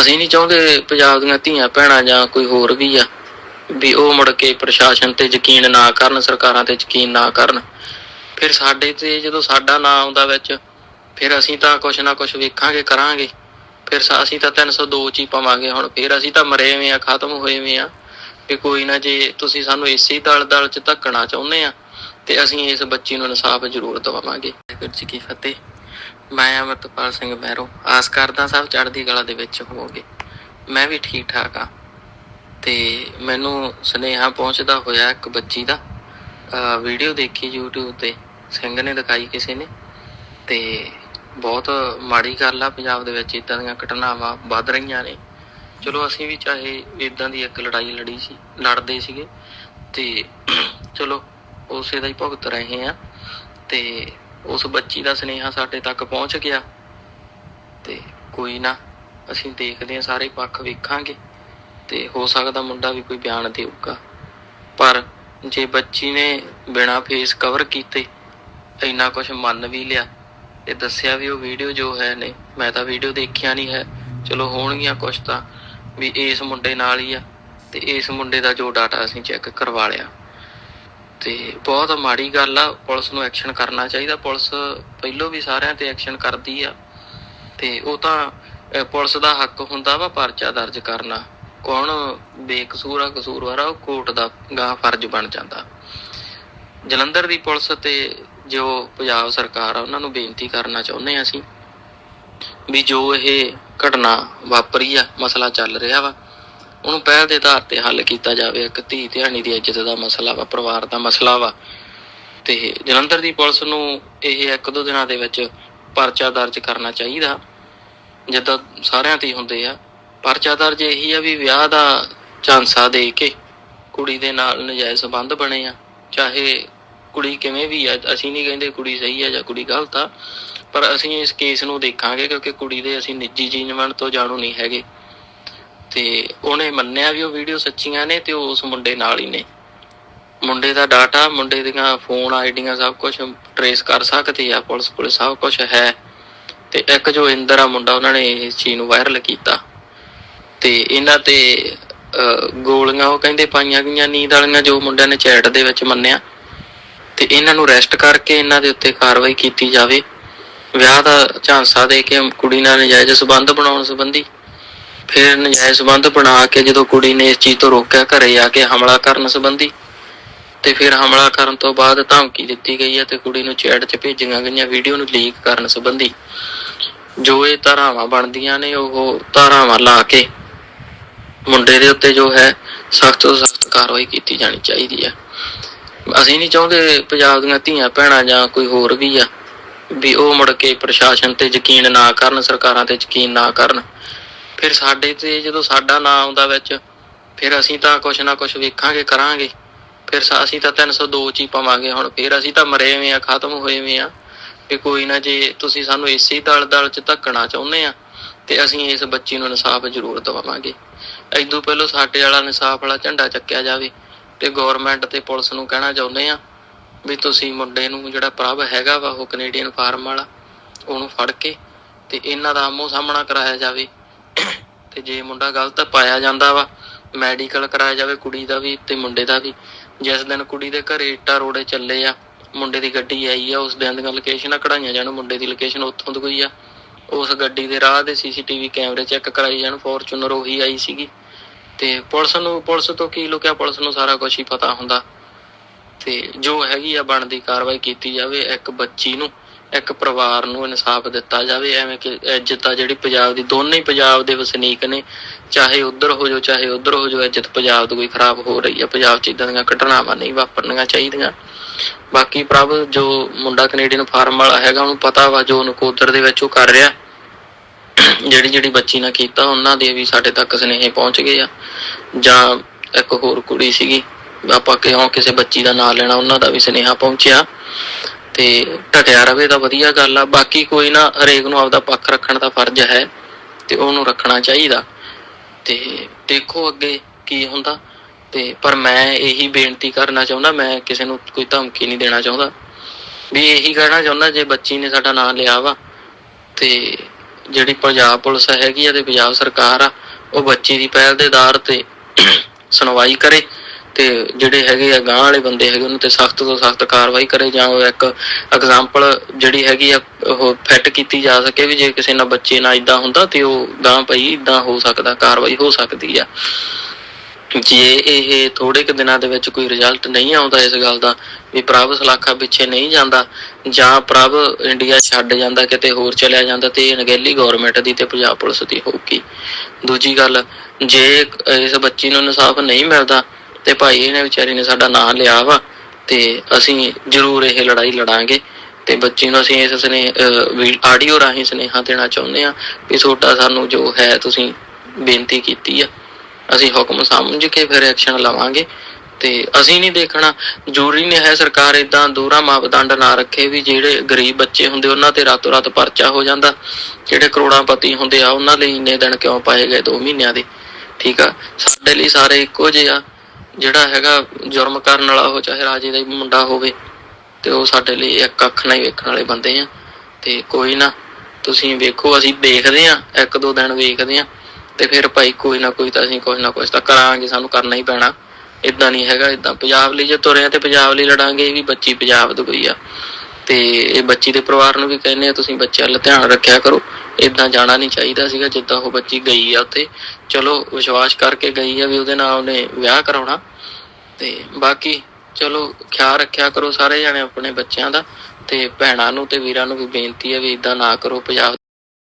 ਅਸੀਂ ਨਹੀਂ ਚਾਹੁੰਦੇ ਪੰਜਾਬ ਦੀਆਂ ਧੀਆਂ ਭੈਣਾਂ ਜਾਂ ਕੋਈ ਹੋਰ ਵੀ ਆ, ਵੀ ਉਹ ਮੁੜ ਕੇ ਪ੍ਰਸ਼ਾਸਨ ਤੇ ਯਕੀਨ ਨਾ ਕਰਨ, ਸਰਕਾਰਾਂ ਤੇ ਯਕੀਨ ਨਾ ਕਰਨ। ਫਿਰ ਸਾਡੇ ਤੇ ਜਦੋਂ ਸਾਡਾ ਨਾਂ ਆਉਂਦਾ ਵਿੱਚ, ਫਿਰ ਅਸੀਂ ਤਾਂ ਕੁਛ ਨਾ ਕੁਛ ਵੇਖਾਂਗੇ, ਕਰਾਂਗੇ। ਫਿਰ ਅਸੀਂ ਤਾਂ 302 ਚ ਹੀ ਪਾਵਾਂਗੇ ਹੁਣ, ਫਿਰ ਅਸੀਂ ਤਾਂ ਮਰੇ ਹੋਏ ਆ ਖਤਮ ਹੋਏ ਹੋਏ ਆ ਵੀ ਕੋਈ ਨਾ ਜੇ ਤੁਸੀਂ ਸਾਨੂੰ ਇਸੇ ਦਲ ਦਲ ਚ ਧੱਕਣਾ ਚਾਹੁੰਦੇ ਆ, ਤੇ ਅਸੀਂ ਇਸ ਬੱਚੀ ਨੂੰ ਇਨਸਾਫ ਜ਼ਰੂਰ ਦਵਾਵਾਂਗੇ ਵਾਹਿਗੁਰੂ ਜੀ ਕੀ ਫਤਿਹ। ਮੈਂ ਅਮਰਤਪਾਲ ਸਿੰਘ ਮਹਿਰੋ ਆਸ ਕਰਦਾ ਸਭ ਚੜ੍ਹਦੀ ਕਲਾ ਦੇ ਵਿੱਚ ਹੋਵੋਗੇ। ਮੈਂ ਵੀ ਠੀਕ ਠਾਕ ਆ। ਤੇ ਮੈਨੂੰ ਸੁਨੇਹਾ ਪਹੁੰਚਦਾ ਹੋਇਆ ਇੱਕ ਬੱਚੀ ਦਾ। ਵੀਡੀਓ ਦੇਖੀ YouTube ਤੇ, ਸਿੰਘ ਨੇ ਦਿਖਾਈ ਕਿਸੇ ਨੇ। ਤੇ ਬਹੁਤ ਮਾੜੀ ਗੱਲ ਆ, ਪੰਜਾਬ ਦੇ ਵਿੱਚ ਇਦਾਂ ਦੀਆਂ ਘਟਨਾਵਾਂ ਵੱਧ ਰਹੀਆਂ ਨੇ। ਚਲੋ ਅਸੀਂ ਵੀ ਚਾਹੇ ਇਦਾਂ ਦੀ ਇੱਕ ਲੜਾਈ ਲੜੀ ਸੀ, ਲੜਦੇ ਸੀਗੇ। ਤੇ ਚਲੋ, ਉਸੇ ਦਾ ਹੀ ਭੁਗਤ ਰਹੇ ਆ। ਤੇ ਉਸ ਬੱਚੀ ਦਾ ਸੁਨੇਹਾ ਸਾਡੇ ਤੱਕ ਪਹੁੰਚ ਗਿਆ। ਤੇ ਕੋਈ ਨਾ, ਅਸੀਂ ਦੇਖਦੇ ਹਾਂ, ਸਾਰੇ ਪੱਖ ਵੇਖਾਂਗੇ। ਤੇ ਹੋ ਸਕਦਾ ਮੁੰਡਾ ਵੀ ਕੋਈ ਬਿਆਨ ਦੇਊਗਾ। ਪਰ ਜੇ ਬੱਚੀ ਨੇ ਬਿਨਾ ਫੇਸ ਕਵਰ ਕੀਤੇ ਇੰਨਾ ਕੁਝ ਮੰਨ ਵੀ ਲਿਆ ਤੇ ਦੱਸਿਆ ਵੀ ਉਹ ਵੀਡੀਓ ਜੋ ਹੈ ਨੇ, ਮੈਂ ਤਾਂ ਵੀਡੀਓ ਦੇਖਿਆ ਨਹੀਂ ਹੈ। ਚਲੋ ਹੋਣਗੀਆਂ ਕੁਝ ਤਾਂ ਵੀ ਇਸ ਮੁੰਡੇ ਨਾਲ ਹੀ ਆ। ਤੇ ਇਸ ਮੁੰਡੇ ਦਾ ਜੋ ਡਾਟਾ ਅਸੀਂ ਚੈੱਕ ਕਰਵਾ ਲਿਆ। ਤੇ ਬਹੁਤ ਮਾੜੀ ਗੱਲ ਆ, ਪੁਲਿਸ ਨੂੰ ਐਕਸ਼ਨ ਕਰਨਾ ਚਾਹੀਦਾ। ਪੁਲਿਸ ਪਹਿਲੋਂ ਵੀ ਸਾਰਿਆਂ ਤੇ ਐਕਸ਼ਨ ਕਰਦੀ ਆ। ਤੇ ਉਹ ਤਾਂ ਪੁਲਿਸ ਦਾ ਹੱਕ ਹੁੰਦਾ ਵਾ ਪਰਚਾ ਦਰਜ ਕਰਨਾ। ਕੌਣ ਬੇਕਸੂਰ ਆ, ਕਸੂਰਵਾਰ ਆ, ਉਹ ਕੋਰਟ ਦਾ ਗਾ ਫਰਜ਼ ਬਣ ਜਾਂਦਾ। ਜਲੰਧਰ ਦੀ ਪੁਲਿਸ ਤੇ ਜੋ ਪੰਜਾਬ ਸਰਕਾਰ ਆ, ਉਹਨਾਂ ਨੂੰ ਬੇਨਤੀ ਕਰਨਾ ਚਾਹੁੰਦੇ ਆ ਅਸੀਂ ਵੀ ਜੋ ਇਹ ਘਟਨਾ ਵਾਪਰੀ ਆ, ਮਸਲਾ ਚੱਲ ਰਿਹਾ ਵਾ ਉਹਨੂੰ ਪਹਿਲ ਦੇ ਆਧਾਰ ਤੇ ਹੱਲ ਕੀਤਾ ਜਾਵੇ, ਇੱਕ ਧੀ ਧਿਆਣੀ ਦੀ ਇੱਜ਼ਤ ਦਾ ਮਸਲਾ ਵਾ, ਪਰਿਵਾਰ ਦਾ ਮਸਲਾ ਵਾ। ਤੇ ਜਲੰਧਰ ਦੀ ਪੁਲਿਸ ਨੂੰ ਇਹ ਇੱਕ ਦੋ ਦਿਨਾਂ ਦੇ ਵਿੱਚ ਪਰਚਾ ਦਰਜ ਕਰਨਾ ਚਾਹੀਦਾ। ਜਿੱਦਾਂ ਸਾਰਿਆਂ ਤੇ ਹੁੰਦੇ ਆ। ਪਰਚਾ ਦਰਜ ਇਹੀ ਆ ਵੀ ਵਿਆਹ ਦਾ ਝਾਂਸਾ ਦੇ ਕੇ ਕੁੜੀ ਦੇ ਨਾਲ ਨਜਾਇਜ਼ ਸੰਬੰਧ ਬਣੇ ਆ। ਚਾਹੇ ਕੁੜੀ ਕਿਵੇਂ ਵੀ ਆ, ਅਸੀਂ ਨਹੀਂ ਕਹਿੰਦੇ ਕੁੜੀ ਸਹੀ ਆ ਜਾਂ ਕੁੜੀ ਗਲਤ ਆ, ਪਰ ਅਸੀਂ ਇਸ ਕੇਸ ਨੂੰ ਦੇਖਾਂਗੇ ਕਿਉਂਕਿ ਕੁੜੀ ਦੇ ਅਸੀਂ ਨਿੱਜੀ ਜੀਵਨ ਤੋਂ ਜਾਣੂ ਨਹੀਂ ਹੈਗੇ। ਤੇ ਉਹਨੇ ਮੰਨਿਆ ਵੀ ਉਹ ਵੀਡੀਓ ਸੱਚੀਆਂ ਨੇ ਤੇ ਉਸ ਮੁੰਡੇ ਨਾਲ ਹੀ ਨੇ। ਮੁੰਡੇ ਦਾ ਡਾਟਾ ਮੁੰਡੇ ਦੀਆਂ ਫੋਨ ਆਈਡੀਆਂ ਸਭ ਕੁਝ ਟਰੇਸ ਕਰ ਸਕਦੇ ਆ, ਪੁਲਿਸ ਕੋਲ ਸਭ ਕੁਝ ਹੈ। ਤੇ ਇੱਕ ਜੋ ਇੰਦਰ ਆ ਮੁੰਡਾ ਉਹਨਾਂ ਨੇ ਇਸ ਚੀਜ਼ ਨੂੰ ਵਾਇਰਲ ਕੀਤਾ। ਤੇ ਇਹਨਾਂ ਤੇ ਗੋਲੀਆਂ, ਉਹ ਕਹਿੰਦੇ ਪਾਈਆਂ ਗਈਆਂ ਨੀਂਦ ਵਾਲੀਆਂ ਜੋ ਮੁੰਡਿਆਂ ਨੇ ਚੈਟ ਦੇ ਵਿੱਚ ਮੰਨਿਆ। ਤੇ ਇਹਨਾਂ ਨੂੰ ਅਰੈਸਟ ਕਰਕੇ ਇਹਨਾਂ ਦੇ ਉੱਤੇ ਕਾਰਵਾਈ ਕੀਤੀ ਜਾਵੇ। ਵਿਆਹ ਦਾ ਝਾਂਸਾ ਦੇ ਕੇ ਕੁੜੀ ਨਾਲ ਨਜਾਇਜ਼ ਸਬੰਧ ਬਣਾਉਣ ਸੰਬੰਧੀ ਫਿਰ ਨਜਾਇਜ਼ ਸਬੰਧ ਬਣਾ ਕੇ ਜਦੋਂ ਕੁੜੀ ਨੇ ਇਸ ਚੀਜ਼ ਤੋਂ ਰੋਕਿਆ, ਘਰੇ ਆ ਕੇ ਹਮਲਾ ਕਰਨ ਸੰਬੰਧੀ। ਤੇ ਫਿਰ ਹਮਲਾ ਕਰਨ ਤੋਂ ਬਾਅਦ ਧਮਕੀ ਦਿੱਤੀ ਗਈ ਹੈ ਤੇ ਕੁੜੀ ਨੂੰ ਚੈਟ 'ਚ ਭੇਜੀਆਂ ਗਈਆਂ ਵੀਡੀਓ ਨੂੰ ਲੀਕ ਕਰਨ ਸੰਬੰਧੀ। ਜੋ ਇਹ ਧਾਰਾਵਾਂ ਬਣਦੀਆਂ ਨੇ, ਉਹ ਧਾਰਾਵਾਂ ਲਾ ਕੇ ਮੁੰਡੇ ਦੇ ਉੱਤੇ ਜੋ ਹੈ, ਸਖਤ ਤੋਂ ਸਖਤ ਕਾਰਵਾਈ ਕੀਤੀ ਜਾਣੀ ਚਾਹੀਦੀ ਹੈ। ਅਸੀਂ ਨਹੀਂ ਚਾਹੁੰਦੇ ਪੰਜਾਬ ਦੀਆਂ ਧੀਆਂ ਭੈਣਾਂ ਜਾਂ ਕੋਈ ਹੋਰ ਵੀ ਆ, ਵੀ ਉਹ ਮੁੜ ਕੇ ਪ੍ਰਸ਼ਾਸਨ ਤੇ ਯਕੀਨ ਨਾ ਕਰਨ, ਸਰਕਾਰਾਂ ਤੇ ਯਕੀਨ ਨਾ ਕਰਨ। ਫਿਰ ਸਾਡੇ ਤੇ ਜਦੋਂ ਸਾਡਾ ਨਾਂ ਆਉਂਦਾ ਵਿੱਚ, ਫਿਰ ਅਸੀਂ ਤਾਂ ਕੁਛ ਨਾ ਕੁਛ ਵੇਖਾਂਗੇ, ਕਰਾਂਗੇ। ਫਿਰ ਅਸੀਂ ਤਾਂ 302 ਚ ਹੀ ਪਾਵਾਂਗੇ ਹੁਣ। ਫਿਰ ਅਸੀਂ ਤਾਂ ਮਰੇ ਹੋਏ ਆ ਖਤਮ ਹੋਏ ਹੋਏ ਆ ਵੀ ਕੋਈ ਨਾ ਜੇ ਤੁਸੀਂ ਸਾਨੂੰ ਇਸੇ ਦਲ ਦਲ ਚ ਧੱਕਣਾ ਚਾਹੁੰਦੇ ਆ, ਤੇ ਅਸੀਂ ਇਸ ਬੱਚੀ ਨੂੰ ਇਨਸਾਫ ਜ਼ਰੂਰ ਦਵਾਵਾਂਗੇ। ਐਦੋਂ ਪਹਿਲਾਂ ਸਾਡੇ ਵਾਲਾ ਇਨਸਾਫ ਵਾਲਾ ਝੰਡਾ ਚੱਕਿਆ ਜਾਵੇ ਤੇ ਗਵਰਨਮੈਂਟ ਤੇ ਪੁਲਿਸ ਨੂੰ ਕਹਿਣਾ ਚਾਹੁੰਦੇ ਆ ਵੀ ਤੁਸੀਂ ਮੁੰਡੇ ਨੂੰ ਜਿਹੜਾ ਪ੍ਰਭ ਹੈਗਾ ਵਾ, ਉਹ ਕੈਨੇਡੀਅਨ ਫਾਰਮ ਵਾਲਾ, ਉਹਨੂੰ ਫੜ ਕੇ ਤੇ ਇਹਨਾਂ ਦਾ ਆਮੋ ਸਾਹਮਣਾ ਕਰਾਇਆ ਜਾਵੇ। ਤੇ ਜੇ ਮੁੰਡਾ ਗਲਤ ਪਾਇਆ ਜਾਂਦਾ ਵਾ ਮੈਡੀਕਲ ਕਰਾਇਆ ਜਾਵੇ ਕੁੜੀ ਦਾ ਵੀ ਤੇ ਮੁੰਡੇ ਦਾ ਵੀ। ਜਿਸ ਦਿਨ ਕੁੜੀ ਦੇ ਘਰੇ ਇੱਟਾਂ ਰੋੜੇ ਚੱਲੇ ਆ, ਮੁੰਡੇ ਦੀ ਗੱਡੀ ਆਈ ਆ, ਉਸ ਦਿਨ ਦੀਆਂ ਲੋਕੇਸ਼ਨਾਂ ਕਢਾਈਆਂ ਜਾਣ, ਮੁੰਡੇ ਦੀ ਲੋਕੇਸ਼ਨ ਉੱਥੋਂ ਦੀ ਕੋਈ ਆ। ਉਸ ਗੱਡੀ ਦੇ ਰਾਹ ਦੇ ਸੀਸੀਟੀਵੀ ਕੈਮਰੇ ਚੈੱਕ ਕਰਾਈ ਜਾਣ ਫੋਰਚੂਨਰ ਉਹੀ ਆਈ ਸੀਗੀ। ਤੇ ਪੁਲਿਸ ਨੂੰ, ਪੁਲਿਸ ਤੋਂ ਕੀ ਲੁਕਿਆ? ਪੁਲਿਸ ਨੂੰ ਸਾਰਾ ਕੁਝ ਹੀ ਪਤਾ ਹੁੰਦਾ। ਤੇ ਜੋ ਹੈਗੀ ਆ ਬਣਦੀ ਕਾਰਵਾਈ ਕੀਤੀ ਜਾਵੇ ਇੱਕ ਬੱਚੀ ਨੂੰ। ਇੱਕ ਪਰਿਵਾਰ ਨੂੰ ਇਨਸਾਫ ਦਿੱਤਾ ਜਾਵੇ, ਐਵੇਂ ਕਿ ਇੱਜ਼ਤ ਆ ਜਿਹੜੀ ਪੰਜਾਬ ਦੀ, ਦੋਨੇ ਹੀ ਪੰਜਾਬ ਦੇ ਵਸਨੀਕ ਨੇ, ਚਾਹੇ ਉਧਰ ਹੋ ਜਾਓ, ਚਾਹੇ ਉਧਰ ਹੋ ਜਾਓ, ਇੱਜ਼ਤ ਪੰਜਾਬ ਦੀ ਕੋਈ ਖਰਾਬ ਹੋ ਰਹੀ ਆ, ਪੰਜਾਬ 'ਚ ਇਦਾਂ ਦੀਆਂ ਘਟਨਾਵਾਂ ਨਹੀਂ ਵਾਪਰਨੀਆਂ ਚਾਹੀਦੀਆਂ। ਬਾਕੀ ਪ੍ਰਭ, ਜੋ ਮੁੰਡਾ ਕੈਨੇਡੀਅਨ ਫਾਰਮ ਵਾਲਾ ਹੈਗਾ, ਉਹਨੂੰ ਪਤਾ ਵਾ ਜੋ ਨਕੋਦਰ ਦੇ ਵਿੱਚ ਉਹ ਕਰ ਰਿਹਾ। ਜਿਹੜੀ ਜਿਹੜੀ ਬੱਚੀ ਨਾਲ ਕੀਤਾ, ਉਹਨਾਂ ਦੇ ਵੀ ਸਾਡੇ ਤੱਕ ਸੁਨੇਹੇ ਪਹੁੰਚ ਗਏ ਆ। ਜਾਂ ਇੱਕ ਹੋਰ ਕੁੜੀ ਸੀਗੀ, ਆਪਾਂ ਕਿਉਂ ਕਿਸੇ ਬੱਚੀ ਦਾ ਨਾਮ ਲੈਣਾ, ਉਹਨਾਂ ਦਾ ਵੀ ਸੁਨੇਹਾ ਪਹੁੰਚਿਆ। ਤੇ ਢਟਿਆ ਰਵੇ ਤਾਂ ਵਧੀਆ ਗੱਲ ਆ। ਬਾਕੀ ਕੋਈ ਨਾ, ਹਰੇਕ ਨੂੰ ਆਪਦਾ ਪੱਖ ਰੱਖਣ ਦਾ ਫਰਜ਼ ਹੈ ਤੇ ਉਹਨੂੰ ਰੱਖਣਾ ਚਾਹੀਦਾ। ਤੇ ਦੇਖੋ ਅੱਗੇ ਕੀ ਹੁੰਦਾ। ਤੇ ਪਰ ਮੈਂ ਇਹੀ ਬੇਨਤੀ ਕਰਨਾ ਚਾਹੁੰਦਾ, ਮੈਂ ਕਿਸੇ ਨੂੰ ਕੋਈ ਧਮਕੀ ਨਹੀਂ ਦੇਣਾ ਚਾਹੁੰਦਾ। ਵੀ ਇਹੀ ਕਹਿਣਾ ਚਾਹੁੰਦਾ, ਜੇ ਬੱਚੀ ਨੇ ਸਾਡਾ ਨਾਮ ਲਿਆ ਵਾ, ਤੇ ਜਿਹੜੀ ਪੰਜਾਬ ਪੁਲਿਸ ਹੈਗੀ ਆ ਤੇ ਪੰਜਾਬ ਸਰਕਾਰ ਆ, ਉਹ ਬੱਚੀ ਦੀ ਪਹਿਲ ਦੇ ਆਧਾਰ ਤੇ ਸੁਣਵਾਈ ਕਰੇ। ਤੇ ਜਿਹੜੇ ਹੈਗੇ ਆ ਗਾਂਹ ਵਾਲੇ ਬੰਦੇ ਹੈਗੇ, ਉਹਨਾਂ ਤੇ ਸਖਤ ਤੋਂ ਸਖਤ ਕਾਰਵਾਈ ਕਰੇ ਜਾਂ ਉਹ ਇੱਕ ਐਗਜ਼ਾਮਪਲ ਜਿਹੜੀ ਹੈਗੀ ਆ, ਉਹ ਫਿੱਟ ਕੀਤੀ ਜਾ ਸਕੇ ਵੀ ਜੇ ਕਿਸੇ ਨਾਲ ਬੱਚੇ ਨਾਲ ਇਦਾਂ ਹੁੰਦਾ ਤੇ ਉਹ ਗਾਂਹ ਪਈ ਇਦਾਂ ਹੋ ਸਕਦਾ, ਕਾਰਵਾਈ ਹੋ ਸਕਦੀ ਆ। ਜੇ ਇਹ ਥੋੜੇ ਕੁ ਦਿਨਾਂ ਦੇ ਵਿੱਚ ਕੋਈ ਰਿਜ਼ਲਟ ਨਹੀਂ ਆਉਂਦਾ ਇਸ ਗੱਲ ਦਾ, ਵੀ ਪ੍ਰਭ ਸਲਾਖਾ ਪਿੱਛੇ ਨਹੀਂ ਜਾਂਦਾ, ਜਾਂ ਪ੍ਰਭ ਇੰਡੀਆ ਛੱਡ ਜਾਂਦਾ, ਕਿਤੇ ਹੋਰ ਚਲਿਆ ਜਾਂਦਾ, ਤੇ ਇਹ ਅਣਗਹਿਲੀ ਗਵਰਨਮੈਂਟ ਦੀ ਤੇ ਪੰਜਾਬ ਪੁਲਿਸ ਦੀ ਹੋਊਗੀ। ਦੂਜੀ ਗੱਲ, ਜੇ ਇਸ ਬੱਚੀ ਨੂੰ ਇਨਸਾਫ ਨਹੀਂ ਮਿਲਦਾ ਤੇ ਭਾਈ ਇਹਨੇ ਵਿਚਾਰੀ ਨੇ ਸਾਡਾ ਨਾਂ ਲਿਆ ਵਾ ਤੇ ਅਸੀਂ ਜ਼ਰੂਰ ਇਹ ਲੜਾਈ ਲੜਾਂਗੇ ਤੇ ਬੱਚੇ ਨੂੰ ਅਸੀਂ ਇਸ ਸਨੇ ਆਡੀਓ ਰਾਹੀਂ ਸੁਨੇਹਾ ਦੇਣਾ ਚਾਹੁੰਦੇ ਆ ਵੀ ਤੁਹਾਡਾ ਸਾਨੂੰ ਜੋ ਹੈ ਤੁਸੀਂ ਬੇਨਤੀ ਕੀਤੀ ਆ। ਅਸੀਂ ਹੁਕਮ ਸਮਝ ਕੇ ਫਿਰ ਐਕਸ਼ਨ ਲਵਾਂਗੇ ਤੇ ਅਸੀਂ ਨਹੀਂ ਦੇਖਣਾ, ਜ਼ਰੂਰੀ ਨਹੀਂ ਹੈ ਸਰਕਾਰ ਇਦਾਂ ਦੂਰਾ ਮਾਪਦੰਡ ਨਾ ਰੱਖੇ ਵੀ ਜਿਹੜੇ ਗਰੀਬ ਬੱਚੇ ਹੁੰਦੇ ਉਹਨਾਂ ਤੇ ਰਾਤੋਂ ਰਾਤ ਪਰਚਾ ਹੋ ਜਾਂਦਾ, ਜਿਹੜੇ ਕਰੋੜਾਂਪਤੀ ਹੁੰਦੇ ਆ ਉਹਨਾਂ ਲਈ ਇੰਨੇ ਦਿਨ ਕਿਉਂ ਪਾਏ ਗਏ 2 ਮਹੀਨਿਆਂ ਦੇ। ਠੀਕ ਆ? ਸਾਡੇ ਲਈ ਸਾਰੇ ਇੱਕੋ ਜਿਹੇ ਆ। ਜਿਹੜਾ ਹੈਗਾ ਜੁਰਮ ਕਰਨ ਵਾਲਾ ਉਹ ਚਾਹੇ ਰਾਜੇ ਦਾ ਹੀ ਮੁੰਡਾ ਹੋਵੇ ਤੇ ਉਹ ਸਾਡੇ ਲਈ ਇੱਕ ਅੱਖ ਨਾਲ ਹੀ ਵੇਖਣ ਵਾਲੇ ਬੰਦੇ ਆ। ਤੇ ਕੋਈ ਨਾ, ਤੁਸੀਂ ਵੇਖੋ, ਅਸੀਂ ਦੇਖਦੇ ਆ, ਇੱਕ ਦੋ ਦਿਨ ਵੇਖਦੇ ਆ ਤੇ ਫਿਰ ਭਾਈ ਕੋਈ ਨਾ ਕੋਈ ਤਾਂ ਅਸੀਂ ਕੁਝ ਨਾ ਕੁਝ ਤਾਂ ਕਰਾਂਗੇ, ਸਾਨੂੰ ਕਰਨਾ ਹੀ ਪੈਣਾ। ਇਦਾਂ ਨਹੀਂ ਹੈਗਾ ਇਦਾਂ ਪੰਜਾਬ ਲਈ ਜੇ ਤੁਰੇ ਆ ਤੇ ਪੰਜਾਬ ਲਈ ਲੜਾਂਗੇ, ਇਹ ਵੀ ਬੱਚੀ ਪੰਜਾਬ ਦੀ ਹੋਈ ਆ। ਤੇ ਇਹ ਬੱਚੀ ਦੇ ਪਰਿਵਾਰ ਨੂੰ ਵੀ ਕਹਿੰਦੇ ਆ, ਤੁਸੀਂ ਬੱਚਿਆਂ ਵੱਲ ਧਿਆਨ ਰੱਖਿਆ ਕਰੋ। ਇਦਾਂ ਜਾਣਾ ਨਹੀਂ ਚਾਹੀਦਾ ਸੀਗਾ, ਜਿੱਦਾਂ ਉਹ ਬੱਚੀ ਗਈ ਆ ਉੱਥੇ। ਚਲੋ, ਵਿਸ਼ਵਾਸ ਕਰਕੇ ਗਈ ਆ ਵੀ ਉਹਦੇ ਨਾਲ ਉਹਨੇ ਵਿਆਹ ਕਰਾਉਣਾ। ਤੇ ਬਾਕੀ, ਚਲੋ, ਖਿਆਲ ਰੱਖਿਆ ਕਰੋ ਸਾਰੇ ਜਣੇ ਆਪਣੇ ਬੱਚਿਆਂ ਦਾ। ਤੇ ਭੈਣਾਂ ਨੂੰ ਤੇ ਵੀਰਾਂ ਨੂੰ ਵੀ ਬੇਨਤੀ ਹੈ ਵੀ ਇਦਾਂ ਨਾ ਕਰੋ ਪੰਜਾਬ